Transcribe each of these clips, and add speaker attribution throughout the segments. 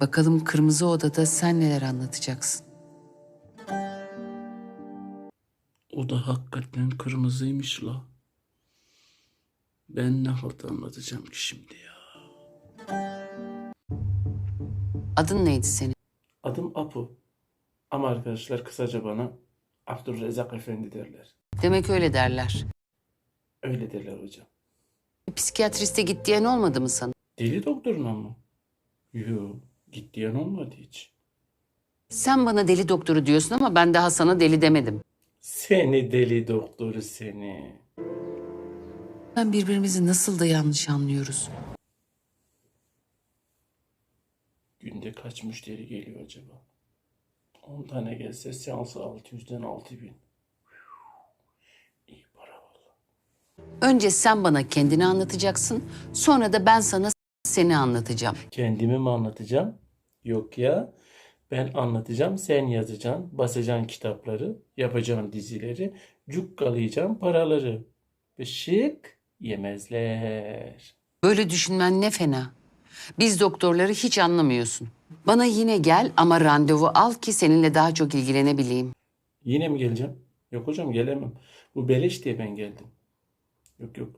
Speaker 1: Bakalım kırmızı odada sen neler anlatacaksın.
Speaker 2: O da hakikaten kırmızıymış la. Ben ne halt anlatacağım ki şimdi ya.
Speaker 1: Adın neydi senin?
Speaker 2: Adım Apu. Ama arkadaşlar kısaca bana Abdurrezzak Efendi derler.
Speaker 1: Demek öyle derler.
Speaker 2: Öyle derler hocam.
Speaker 1: Psikiyatriste git diyen olmadı mı sana?
Speaker 2: Deli doktoruna mı? Yo, git diyen olmadı hiç.
Speaker 1: Sen bana deli doktoru diyorsun ama ben daha sana deli demedim.
Speaker 2: Seni deli doktoru seni.
Speaker 1: Ben birbirimizi nasıl da yanlış anlıyoruz.
Speaker 2: Günde kaç müşteri geliyor acaba? 10 tane gelse seansı 600'den 6000. İyi para valla.
Speaker 1: Önce sen bana kendini anlatacaksın, sonra da ben sana seni anlatacağım.
Speaker 2: Kendimi mi anlatacağım? Yok ya. Ben anlatacağım, sen yazacaksın, basacaksın kitapları, yapacaksın dizileri, cukkalayacağım paraları. Ve şık yemezler.
Speaker 1: Böyle düşünmen ne fena. Biz doktorları hiç anlamıyorsun. Bana yine gel ama randevu al ki seninle daha çok ilgilenebileyim.
Speaker 2: Yine mi geleceğim? Yok hocam gelemem. Bu beleş diye ben geldim. Yok yok.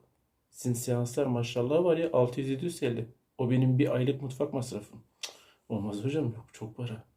Speaker 2: Sizin seanslar maşallah var ya 600-700 TL. O benim bir aylık mutfak masrafım. Olmaz hocam yok çok para.